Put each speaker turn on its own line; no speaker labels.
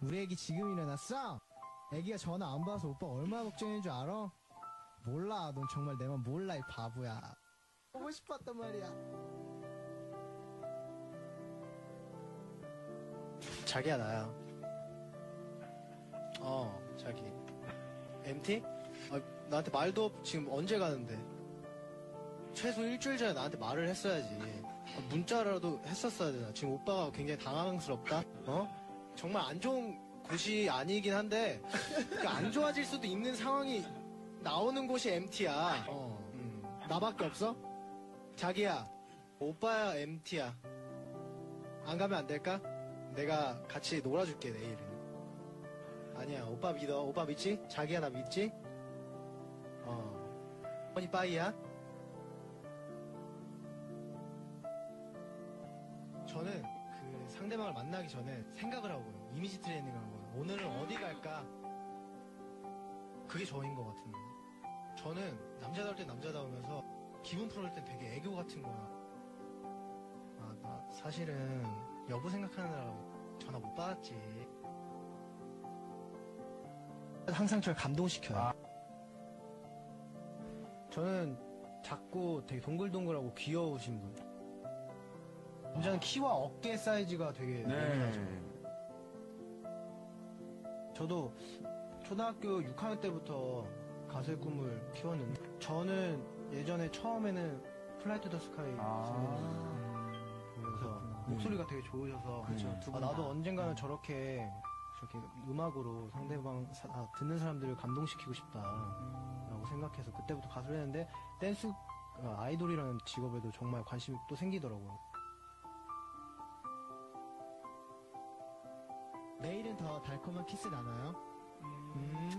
우리 애기 지금 일어났어? 애기가 전화 안 받아서 오빠 얼마나 걱정인 줄 알아? 몰라, 넌 정말 내 맘 몰라, 이 바보야. 보고 싶었단 말이야. 자기야, 나야. 어, 자기. MT? 아, 나한테 말도 없, 지금 언제 가는데? 최소 일주일 전에 나한테 말을 했어야지. 아, 문자라도 했었어야 되나. 지금 오빠가 굉장히 당황스럽다? 어? 정말 안 좋은 곳이 아니긴 한데, 그러니까 안 좋아질 수도 있는 상황이 나오는 곳이 MT야. 어, 음. 나밖에 없어? 자기야, 오빠야 MT야. 안 가면 안 될까? 내가 같이 놀아줄게, 내일은. 아니야, 오빠 믿어. 오빠 믿지? 자기야, 나 믿지? 어. 허니 빠이야? 상대방을 만나기 전에 생각을 하고요. 이미지 트레이닝을 하고요. 오늘은 어디 갈까? 그게 저인 것 같은데. 저는 남자다울 때 남자다우면서 기분 풀을 때 되게 애교 같은 거야. 아, 나 사실은 여보 생각하느라 전화 못 받았지. 항상 저를 감동시켜요. 저는 작고 되게 동글동글하고 귀여우신 분. 남자는 키와 어깨 사이즈가 되게 예민하죠.
네.
저도 초등학교 6학년 때부터 가수의 꿈을 키웠는데 저는 예전에 처음에는 플라이 투더 스카이
아.
보면서 목소리가 되게 좋으셔서
그렇죠. 두
아,
분
나도
다.
언젠가는 저렇게 저렇게 음악으로 상대방 사- 아, 듣는 사람들을 감동시키고 싶다라고 생각해서 그때부터 가수를 했는데 댄스 아, 아이돌이라는 직업에도 정말 관심이 또 생기더라고요. 내일은 더 달콤한 키스 나나요? 음.